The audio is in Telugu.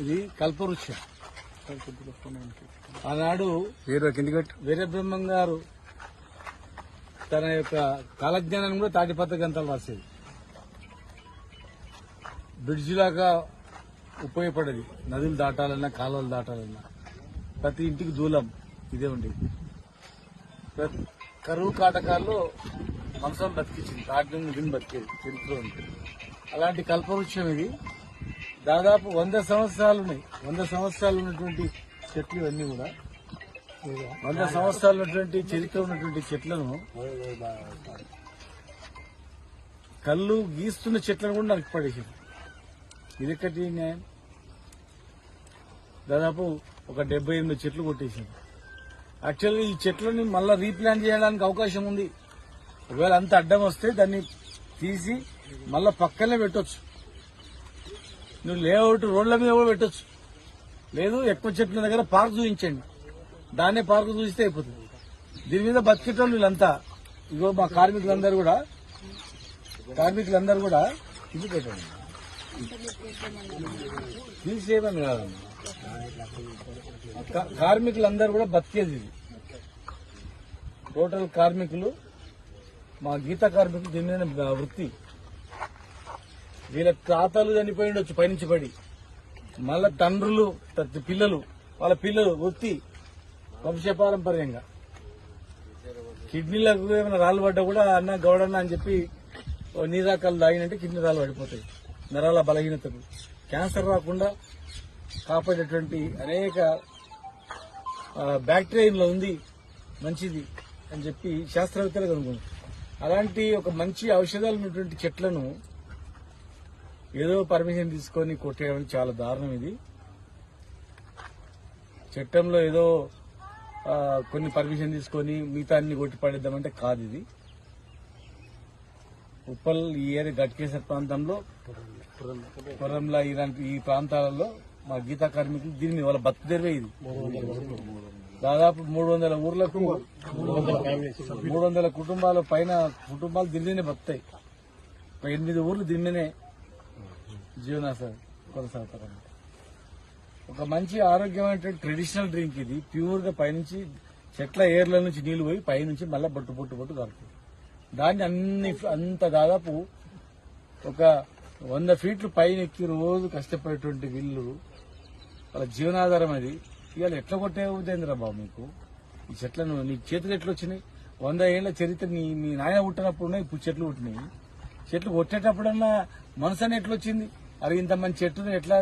ఇది కల్పవృక్షం. ఆనాడు వీరు వీరబ్రహ్మం గారు తన యొక్క కాలజ్ఞానాన్ని కూడా తాటిపత్ర గంటలు రాసేది. బ్రిడ్జ్ లాగా ఉపయోగపడేది. నదులు దాటాలన్నా కాలువలు దాటాలన్నా. ప్రతి ఇంటికి దూలం ఇదే ఉండేది. ప్రతి- కరువు కాటకాల్లో మనసం బతికించింది. తాటి నిధిని బతికేది. చరిత్ర ఉంది. అలాంటి కల్పవృక్షం ఇది. దాదాపు వంద సంవత్సరాలు ఉన్నాయి వంద సంవత్సరాలు ఉన్నటువంటి చెట్లు ఇవన్నీ కూడా. వంద సంవత్సరాలు ఉన్నటువంటి చరిత్ర ఉన్నటువంటి చెట్లను కళ్ళు గీస్తున్న చెట్లను కూడా నరికి పడేసింది ఇదొక్కటి న్యాయం. దాదాపు ఒక డెబ్బై ఎనిమిది చెట్లు కొట్టేసింది యాక్చువల్గా ఈ చెట్లని మళ్ళీ రీప్లాంట్ చేయడానికి అవకాశం ఉంది. ఒకవేళ అంత అడ్డం వస్తే దాన్ని తీసి మళ్ళీ పక్కనే పెట్టొచ్చు. నువ్వు లేఅవుట్ రోడ్ల మీద కూడా పెట్టచ్చు. లేదు ఎక్కువ చెట్ల దగ్గర పార్క్ చూపించండి. దాన్నే పార్క్ చూస్తే అయిపోతుంది. దీని మీద బతికేటోళ్ళు వీళ్ళంతా. ఇగో మా కార్మికులందరూ కూడా కార్మికులందరూ కూడా ఇది పెట్టండి. తీసేయమని కాదు. కార్మికులందరూ కూడా బతికేది ఇది. టోటల్ కార్మికులు మా గీత కార్మికులు దీని మీద వృత్తి. వీళ్ళ తాతలు చనిపోయి ఉండొచ్చు పైనుంచి పడి. మళ్ళా తండ్రులు పిల్లలు వాళ్ళ పిల్లలు వృత్తి వంశపారంపర్యంగా. కిడ్నీలకు ఏమైనా రాళ్ళు పడ్డా కూడా అన్న గౌడన్న అని చెప్పి నీరాకాలు తాగినంటే కిడ్నీ రాళ్ళు పడిపోతాయి. నరాల బలహీనతకు క్యాన్సర్ రాకుండా కాపాడేటువంటి అనేక బ్యాక్టీరియా ఇందులో ఉంది మంచిది అని చెప్పి శాస్త్రవేత్తలు కనుగొన్నారు. అలాంటి ఒక మంచి ఔషధాలు ఉన్నటువంటి చెట్లను ఏదో పర్మిషన్ తీసుకొని కొట్టేయడం చాలా దారుణం ఇది. చట్టంలో ఏదో కొన్ని పర్మిషన్ తీసుకొని మిగతా అన్ని కొట్టి పడేద్దామంటే కాదు ఇది. ఉప్పల్ ఈ ఏరియా గట్కేసర్ ప్రాంతంలో కొరంలా ఇలాంటి ఈ ప్రాంతాలలో మా గీతా కార్మికులు దీన్ని వాళ్ళ బతు ఇది. దాదాపు మూడు వందల ఊర్లకు మూడు వందల కుటుంబాల పైన కుటుంబాలు దీనినే బతుకుతాయి. ఒక ఎనిమిది ఊర్లు దీనినే జీవనాశ కొనసాగుతారు ఒక మంచి ఆరోగ్యమైన ట్రెడిషనల్ డ్రింక్ ఇది. ప్యూర్గా పైనుంచి చెట్ల ఏర్ల నుంచి నీళ్ళు పోయి పైనుంచి మళ్ళీ బొట్టు బొట్టు బొట్టు దొరుకుతుంది. దాన్ని అన్ని అంత దాదాపు ఒక వంద ఫీట్లు పైన ఎక్కి రోజు కష్టపడేటువంటి వీళ్ళు వాళ్ళ జీవనాధారం అది. ఇవాళ ఎట్లా కొట్టే బాబు మీకు? ఈ చెట్లను నీ చేతులు ఎట్లా వచ్చినాయి వంద ఏళ్ళ చరిత్ర నీ మీ నాయన పుట్టినప్పుడు ఇప్పుడు చెట్లు పుట్టినాయి. చెట్లు కొట్టేటప్పుడన్నా మనసు అని ఎట్లా వచ్చింది అరే ఇంత మంచి చెట్టును ఎట్లా